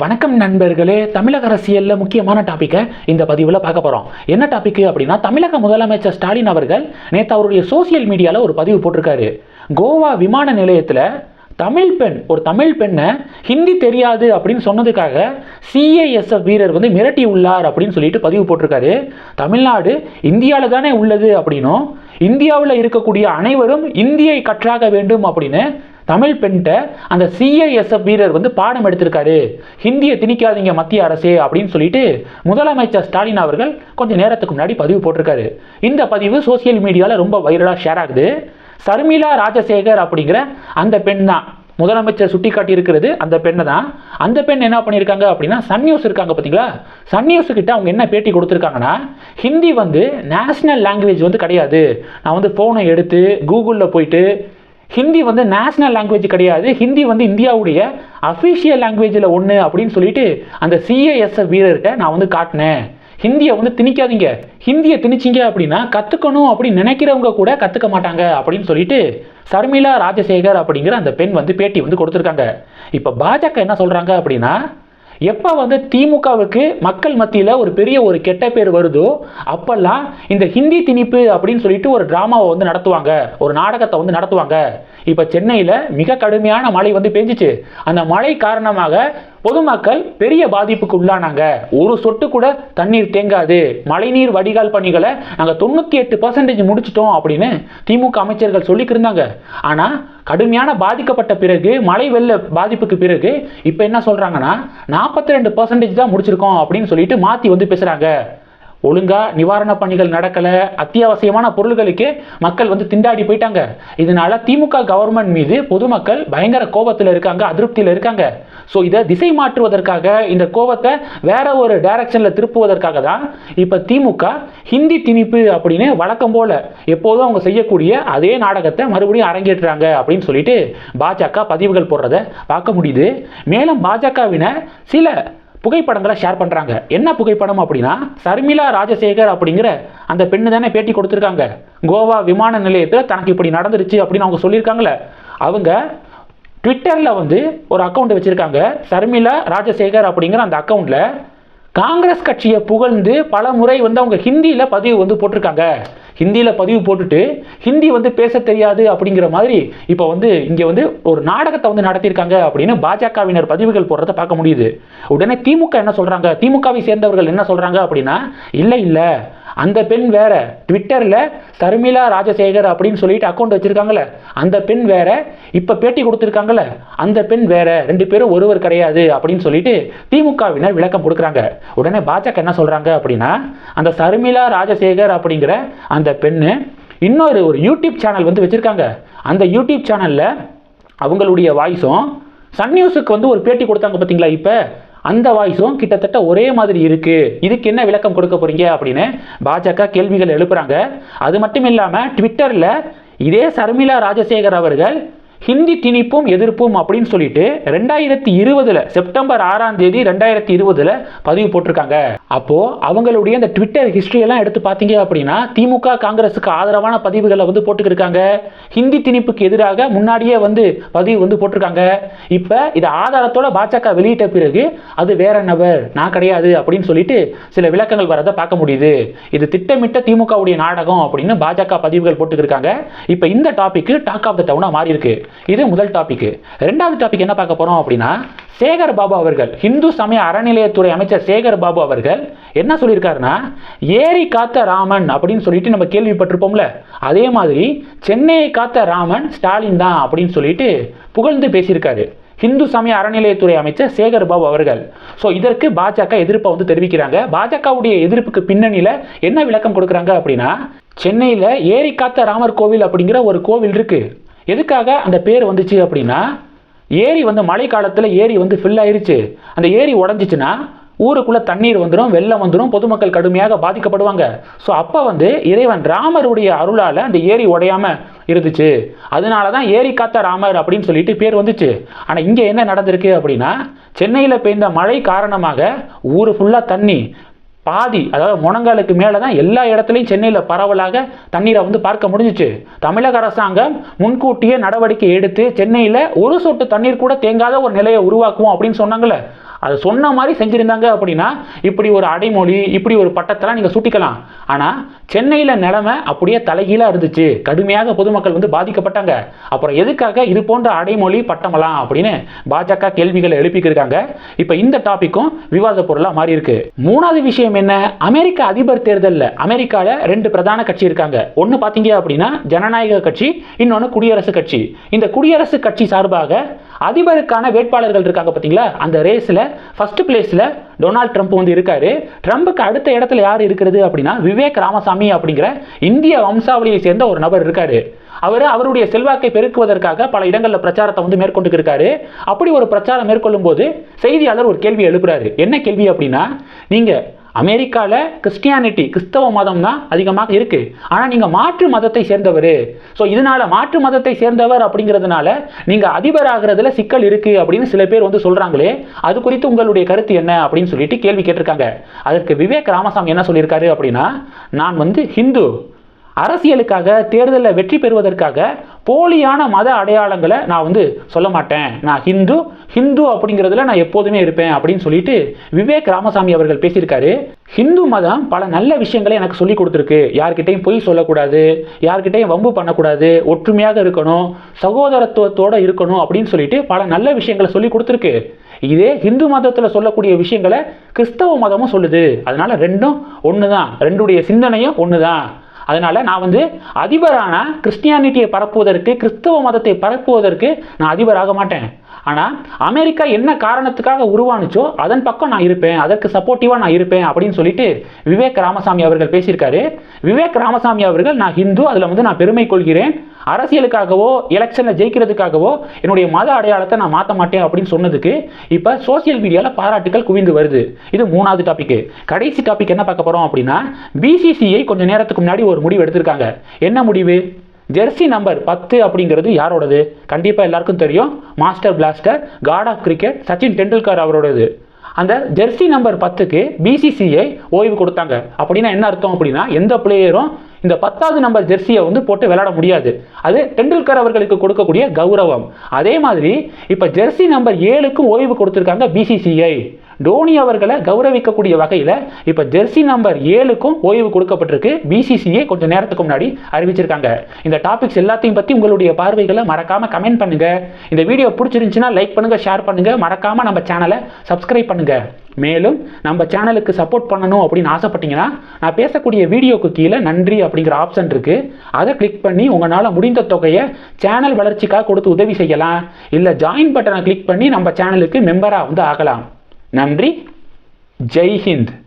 வணக்கம் நண்பர்களே தமிழக அரசியலில் முக்கியமான டாப்பிக்கை இந்த பதிவில் பார்க்க போகிறோம் என்ன டாபிக் அப்படின்னா தமிழக முதலமைச்சர் ஸ்டாலின் அவர்கள் நேற்று அவருடைய சோசியல் மீடியாவில் ஒரு பதிவு போட்டிருக்காரு. கோவா விமான நிலையத்தில் தமிழ் பெண் ஒரு தமிழ் பெண்ணை ஹிந்தி தெரியாது அப்படின்னு சொன்னதுக்காக சிஏஎஸ்எஃப் வீரர் வந்து மிரட்டி உள்ளார் அப்படின்னு சொல்லிட்டு பதிவு போட்டிருக்காரு. தமிழ்நாடு இந்தியாவில் தானே உள்ளது அப்படின்னும் இந்தியாவில் இருக்கக்கூடிய அனைவரும் இந்தியை கற்றாக வேண்டும் அப்படின்னு தமிழ் பெண்கிட்ட அந்த சிஐஎஸ்எஃப் வீரர் வந்து பாடம் எடுத்திருக்காரு. ஹிந்தியை திணிக்காதீங்க மத்திய அரசே அப்படின்னு சொல்லிட்டு முதலமைச்சர் ஸ்டாலின் அவர்கள் கொஞ்சம் நேரத்துக்கு முன்னாடி பதிவு போட்டிருக்காரு. இந்த பதிவு சோசியல் மீடியாவில் ரொம்ப வைரலாக ஷேர் ஆகுது. சர்மிளா ராஜசேகர் அப்படிங்கிற அந்த பெண் தான். முதலமைச்சர் சுட்டி காட்டியிருக்கிறது அந்த பெண்ணை தான். அந்த பெண் என்ன பண்ணியிருக்காங்க அப்படின்னா சன் நியூஸ் இருக்காங்க பார்த்தீங்களா? சன் நியூஸ் கிட்ட அவங்க என்ன பேட்டி கொடுத்துருக்காங்கன்னா ஹிந்தி வந்து நேஷ்னல் லாங்குவேஜ் வந்து கிடையாது. நான் வந்து ஃபோனை எடுத்து கூகுளில் போயிட்டு ஹிந்தி வந்து நேஷ்னல் லாங்குவேஜ் கிடையாது. ஹிந்தி வந்து இந்தியாவுடைய அஃபிஷியல் லாங்குவேஜில் ஒன்று அப்படின்னு சொல்லிட்டு அந்த சிஏஎஸ்எஃப் வீரர்கிட்ட நான் வந்து காட்டினேன். ஹிந்தியை வந்து திணிக்காதீங்க. ஹிந்தியை திணிச்சிங்க அப்படின்னா கற்றுக்கணும் அப்படின்னு நினைக்கிறவங்க கூட கற்றுக்க மாட்டாங்க அப்படின்னு சொல்லிட்டு சர்மிளா ராஜசேகர் அப்படிங்கிற அந்த பெண் வந்து பேட்டி வந்து கொடுத்துருக்காங்க. இப்போ பாஜக என்ன சொல்கிறாங்க அப்படின்னா எப்போ வந்து திமுகவுக்கு மக்கள் மத்தியில் ஒரு பெரிய ஒரு கெட்ட பேர் வருதோ அப்போல்லாம் இந்த ஹிந்தி திணிப்பு அப்படின்னு சொல்லிட்டு ஒரு ட்ராமாவை வந்து நடத்துவாங்க. ஒரு நாடகத்தை வந்து நடத்துவாங்க. இப்போ சென்னையில் மிக கடுமையான மழை வந்து பெஞ்சிச்சு. அந்த மழை காரணமாக பொதுமக்கள் பெரிய பாதிப்புக்கு உள்ளானாங்க. ஒரு சொட்டு கூட தண்ணீர் தேங்காது. மழைநீர் வடிகால் பணிகளை நாங்கள் தொண்ணூற்றி எட்டு பர்சன்டேஜ் முடிச்சிட்டோம் அப்படின்னு திமுக அமைச்சர்கள் சொல்லிக்கிருந்தாங்க ஆனால் கடுமையான பாதிக்கப்பட்ட பிறகு மழை வெள்ள பாதிப்புக்கு பிறகு இப்போ என்ன சொல்கிறாங்கன்னா நாற்பத்தி ரெண்டு பர்சன்டேஜ் தான் முடிச்சிருக்கோம் அப்படின்னு சொல்லிட்டு மாற்றி வந்து பேசுகிறாங்க ஒழுங்கா நிவாரண பணிகள் நடக்கலை அத்தியாவசியமான பொருள்களுக்கு மக்கள் வந்து திண்டாடி போயிட்டாங்க. இதனால திமுக கவர்மெண்ட் மீது பொதுமக்கள் பயங்கர கோபத்தில் இருக்காங்க அதிருப்தியில் இருக்காங்க. ஸோ இதை திசை மாற்றுவதற்காக இந்த கோபத்தை வேற ஒரு டைரக்ஷனில் திருப்புவதற்காக தான் இப்போ திமுக ஹிந்தி திணிப்பு அப்படின்னு வழக்கம் போல எப்போதும் அவங்க செய்யக்கூடிய அதே நாடகத்தை மறுபடியும் அரங்கேற்றுறாங்க அப்படின்னு சொல்லிட்டு பாஜக பதிவுகள் போடுறத பார்க்க முடியுது. மேலும் பாஜகவின சில புகைப்படங்களை ஷேர் பண்ணுறாங்க என்ன புகைப்படம் அப்படின்னா சர்மிளா ராஜசேகர் அப்படிங்கிற அந்த பெண்ணு தானே பேட்டி கொடுத்துருக்காங்க. கோவா விமான நிலையத்தில் தனக்கு இப்படி நடந்துருச்சு அப்படின்னு அவங்க சொல்லியிருக்காங்களே அவங்க ட்விட்டரில் வந்து ஒரு அக்கௌண்ட் வச்சுருக்காங்க. சர்மிளா ராஜசேகர் அப்படிங்கிற அந்த அக்கௌண்ட்டில் காங்கிரஸ் கட்சியை புகழ்ந்து பல முறை வந்து அவங்க ஹிந்தியில் பதிவு வந்து போட்டிருக்காங்க. ஹிந்தியில் பதிவு போட்டுட்டு ஹிந்தி வந்து பேச தெரியாது அப்படிங்கிற மாதிரி இப்போ வந்து இங்கே வந்து ஒரு நாடகத்தை வந்து நடத்தியிருக்காங்க அப்படின்னு பாஜகவினர் பதிவுகள் போடுறத பார்க்க முடியுது. உடனே திமுக என்ன சொல்கிறாங்க திமுகவை சேர்ந்தவர்கள் என்ன சொல்கிறாங்க அப்படின்னா இல்லை இல்லை. அந்த பெண் வேற. ட்விட்டரில் சர்மிளா ராஜசேகர் அப்படின்னு சொல்லிட்டு அக்கௌண்ட் வச்சுருக்காங்களே அந்த பெண் வேற. இப்போ பேட்டி கொடுத்துருக்காங்கல்ல. அந்த பெண் வேற. ரெண்டு பேரும் ஒருவர் கிடையாது அப்படின்னு சொல்லிட்டு திமுகவினர் விளக்கம் கொடுக்குறாங்க. உடனே பாஜக என்ன சொல்கிறாங்க அப்படின்னா அந்த சர்மிளா ராஜசேகர் அப்படிங்கிற அந்த பெண்ணு இன்னொரு ஒரு யூடியூப் சேனல் வந்து வச்சுருக்காங்க. அந்த யூடியூப் சேனலில் அவங்களுடைய வாய்ஸும் சன் நியூஸுக்கு வந்து ஒரு பேட்டி கொடுத்தாங்க பார்த்தீங்களா இப்போ? அந்த வாய்ஸும் கிட்டத்தட்ட ஒரே மாதிரி இருக்கு. இதுக்கு என்ன விளக்கம் கொடுக்க போறீங்க அப்படின்னு பாஜக கேள்விகள் எழுப்புறாங்க. அது மட்டும் இல்லாமல் ட்விட்டரில் இதே சர்மிளா ராஜசேகர் அவர்கள் ஹிந்தி திணிப்பும் எதிர்ப்பும் அப்படின்னு சொல்லிட்டு ரெண்டாயிரத்தி இருபதுல செப்டம்பர் ஆறாம் தேதி ரெண்டாயிரத்தி இருபதுல பதிவு போட்டிருக்காங்க. அப்போ அவங்களுடைய இந்த ட்விட்டர் ஹிஸ்டரி எல்லாம் எடுத்து பார்த்தீங்க அப்படின்னா திமுக காங்கிரஸுக்கு ஆதரவான பதிவுகளை வந்து போட்டுக்கிருக்காங்க. ஹிந்தி திணிப்புக்கு எதிராக முன்னாடியே வந்து பதிவு வந்து போட்டிருக்காங்க. இப்போ இதை ஆதாரத்தோட பாஜக வெளியிட்ட பிறகு அது வேற நபர் நான் கிடையாது அப்படின்னு சொல்லிட்டு சில விளக்கங்கள் வரதை பார்க்க முடியுது. இது திட்டமிட்ட திமுகவுடைய நாடகம் அப்படின்னு பாஜக பதிவுகள் போட்டுக்கிருக்காங்க. இப்போ இந்த டாபிக் டாக் ஆஃப் த டவுனாக மாறி இருக்கு இது முதல் டாபிக் ரெண்டாவது டாபிக் என்ன பார்க்க போறோம் அப்படின்னா சேகர் பாபு அவர்கள் இந்து சமய அறநிலையத்துறை அமைச்சர் சேகர் பாபு அவர்கள் என்ன சொல்லியிருக்காருன்னா ஏரி காத்த ராமன் அப்படின்னு சொல்லிட்டு நம்ம கேள்விப்பட்டிருப்போம்ல. அதே மாதிரி சென்னையை காத்த ராமன் ஸ்டாலின் தான் அப்படின்னு சொல்லிட்டு புகழ்ந்து பேசியிருக்காரு. இந்து சமய அறநிலையத்துறை அமைச்சர் சேகர் பாபு அவர்கள். ஸோ இதற்கு பாஜக எதிர்ப்பை வந்து தெரிவிக்கிறாங்க. பாஜகவுடைய எதிர்ப்புக்கு பின்னணியில் என்ன விளக்கம் கொடுக்குறாங்க அப்படின்னா சென்னையில் ஏரி காத்த ராமர் கோவில் அப்படிங்கிற ஒரு கோவில் இருக்குது எதுக்காக அந்த பேர் வந்துச்சு அப்படின்னா ஏரி வந்து மழை காலத்தில் ஏரி வந்து ஃபில் ஆயிருச்சு. அந்த ஏரி உடஞ்சிச்சுன்னா ஊருக்குள்ளே தண்ணீர் வந்துடும் வெள்ளம் வந்துடும் பொதுமக்கள் கடுமையாக பாதிக்கப்படுவாங்க. ஸோ அப்போ வந்து இறைவன் ராமருடைய அருளால் அந்த ஏரி உடையாம இருந்துச்சு. அதனால தான் ஏரி காத்த ராமர் அப்படின்னு சொல்லிட்டு பேர் வந்துச்சு. ஆனால் இங்கே என்ன நடந்திருக்கு அப்படின்னா சென்னையில் பெய்த மழை காரணமாக ஊர் ஃபுல்லாக தண்ணி பாதி அதாவது முழங்காலுக்கு மேலே தான் எல்லா இடத்துலையும் சென்னையில் பரவலாக தண்ணீரை வந்து பார்க்க முடிஞ்சிச்சு. தமிழக அரசாங்கம் முன்கூட்டியே நடவடிக்கை எடுத்து சென்னையில் ஒரு சொட்டு தண்ணீர் கூட தேங்காத ஒரு நிலையை உருவாக்குவோம் அப்படின்னு சொன்னாங்களே அது சொன்ன மாதிரி செஞ்சுருந்தாங்க அப்படின்னா இப்படி ஒரு அடைமொழி இப்படி ஒரு பட்டத்தெல்லாம் நீங்கள் சுட்டிக்கலாம். ஆனால் சென்னையில் நிலைமை அப்படியே தலைகீழாக இருந்துச்சு. கடுமையாக பொதுமக்கள் வந்து பாதிக்கப்பட்டாங்க. அப்புறம் எதுக்காக இது போன்ற அடைமொழி பட்டமெல்லாம் அப்படின்னு பாஜக கேள்விகளை எழுப்பிக்கிருக்காங்க. இப்போ இந்த டாப்பிக்கும் விவாத பொருளாக மாறி இருக்கு மூணாவது விஷயம் என்ன? அமெரிக்க அதிபர் தேர்தலில் அமெரிக்காவில் ரெண்டு பிரதான கட்சி இருக்காங்க. ஒன்று பார்த்தீங்க அப்படின்னா ஜனநாயக கட்சி இன்னொன்று குடியரசு கட்சி. இந்த குடியரசு கட்சி சார்பாக அதிபருக்கான வேட்பாளர்கள் இருக்காங்க பார்த்தீங்களா அந்த ரேஸில் ஃபர்ஸ்ட் பிளேஸில் டொனால்ட் ட்ரம்ப் வந்து இருக்காரு. ட்ரம்புக்கு அடுத்த இடத்துல யார் இருக்கிறது அப்படின்னா விவேக் ராமசாமி அப்படிங்கிற இந்திய வம்சாவளியை சேர்ந்த ஒரு நபர் இருக்காரு. அவர் அவருடைய செல்வாக்கை பெருக்குவதற்காக பல இடங்களில் பிரச்சாரத்தை வந்து மேற்கொண்டு இருக்காரு. அப்படி ஒரு பிரச்சாரம் மேற்கொள்ளும் போது செய்தியாளர் ஒரு கேள்வி எழுப்புறாரு. என்ன கேள்வி அப்படின்னா நீங்கள் அமெரிக்காவில் கிறிஸ்டியானிட்டி கிறிஸ்தவ மதம் தான் அதிகமாக இருக்குது ஆனால் நீங்கள் மாற்று மதத்தை சேர்ந்தவர். ஸோ இதனால மாற்று மதத்தை சேர்ந்தவர் அப்படிங்கிறதுனால நீங்கள் அதிபர் ஆகிறதுல சிக்கல் இருக்குது அப்படின்னு சில பேர் வந்து சொல்கிறாங்களே அது குறித்து உங்களுடைய கருத்து என்ன அப்படின்னு சொல்லிட்டு கேள்வி கேட்டிருக்காங்க. அதற்கு விவேக் ராமசாமி என்ன சொல்லியிருக்காரு அப்படின்னா நான் வந்து ஹிந்து. அரசியலுக்காக தேர்தலில் வெற்றி பெறுவதற்காக போலியான மத அடையாளங்களை நான் வந்து சொல்ல மாட்டேன். நான் ஹிந்து ஹிந்து அப்படிங்கிறதுல நான் எப்போதுமே இருப்பேன் அப்படின்னு சொல்லிட்டு விவேக் ராமசாமி அவர்கள் பேசியிருக்காரு. ஹிந்து மதம் பல நல்ல விஷயங்களை எனக்கு சொல்லி கொடுத்துருக்கு. யார்கிட்டையும் பொய் சொல்லக்கூடாது யார்கிட்டையும் வம்பு பண்ணக்கூடாது ஒற்றுமையாக இருக்கணும் சகோதரத்துவத்தோட இருக்கணும் அப்படின்னு சொல்லிட்டு பல நல்ல விஷயங்களை சொல்லி கொடுத்துருக்கு. இதே ஹிந்து மதத்தில் சொல்லக்கூடிய விஷயங்களை கிறிஸ்தவ மதமும் சொல்லுது. அதனால ரெண்டும் ஒன்று தான் ரெண்டுடைய சிந்தனையும் ஒன்று தான் அதனால் நான் வந்து அதிபரான கிறிஸ்டியானிட்டியை பரப்புவதற்கு கிறிஸ்தவ மதத்தை பரப்புவதற்கு நான் அதிபராக மாட்டேன். ஆனால் அமெரிக்கா என்ன காரணத்துக்காக உருவானுச்சோ அதன் பக்கம் நான் இருப்பேன் அதற்கு சப்போர்ட்டிவாக நான் இருப்பேன் அப்படின்னு சொல்லிட்டு விவேக் ராமசாமி அவர்கள் பேசியிருக்காரு. விவேக் ராமசாமி அவர்கள் நான் ஹிந்து அதில் வந்து நான் பெருமை கொள்கிறேன். அரசியலுக்காகவோ எலெக்ஷனில் ஜெயிக்கிறதுக்காகவோ என்னுடைய மத அடையாளத்தை நான் மாற்ற மாட்டேன் அப்படின்னு சொன்னதுக்கு இப்போ சோசியல் மீடியாவில் பாராட்டுகள் குவிந்து வருது. இது மூணாவது டாபிக் கடைசி டாபிக் என்ன பார்க்க போகிறோம் அப்படின்னா பிசிசிஐ கொஞ்சம் நேரத்துக்கு முன்னாடி ஒரு முடிவு எடுத்திருக்காங்க. என்ன முடிவு? ஜெர்சி நம்பர் பத்து அப்படிங்கிறது யாரோடது? கண்டிப்பாக எல்லாருக்கும் தெரியும். Master blaster god of cricket Sachin Tendulkar அவரோடது. அந்த ஜெர்சி நம்பர் பத்துக்கு பிசிசிஐ ஓய்வு கொடுத்தாங்க. அப்படின்னா என்ன அர்த்தம் அப்படின்னா எந்த பிளேயரும் இந்த பத்தாவது நம்பர் ஜெர்சியை வந்து போட்டு விளையாட முடியாது. அது டெண்டுல்கர் அவர்களுக்கு கொடுக்கக்கூடிய கௌரவம். அதே மாதிரி இப்போ ஜெர்சி நம்பர் ஏழுக்கும் ஓய்வு கொடுத்துருக்காங்க பிசிசிஐ டோனி அவர்களை கௌரவிக்கக்கூடிய வகையில் இப்போ ஜெர்சி நம்பர் ஏழுக்கும் ஓய்வு கொடுக்கப்பட்டிருக்கு. பிசிசிஐ கொஞ்சம் நேரத்துக்கு முன்னாடி அறிவிச்சிருக்காங்க. இந்த டாபிக்ஸ் எல்லாத்தையும் பற்றி உங்களுடைய பார்வைகளை மறக்காமல் கமெண்ட் பண்ணுங்க. இந்த வீடியோ பிடிச்சிருந்துச்சுன்னா லைக் பண்ணுங்க ஷேர் பண்ணுங்க. மறக்காமல் நம்ம சேனலை சப்ஸ்கிரைப் பண்ணுங்க. மேலும் நம்ம சேனலுக்கு சப்போர்ட் பண்ணணும் அப்படின்னு ஆசைப்பட்டீங்கன்னா நான் பேசக்கூடிய வீடியோக்கு கீழே நன்றி அப்படிங்கிற ஆப்ஷன் இருக்கு. அதை கிளிக் பண்ணி உங்களால் முடிந்த தொகையை சேனல் வளர்ச்சிக்காக கொடுத்து உதவி செய்யலாம். இல்லை ஜாயின் பட்டனை கிளிக் பண்ணி நம்ம சேனலுக்கு மெம்பராக வந்து ஆகலாம். நன்றி. ஜெய் ஹிந்த்.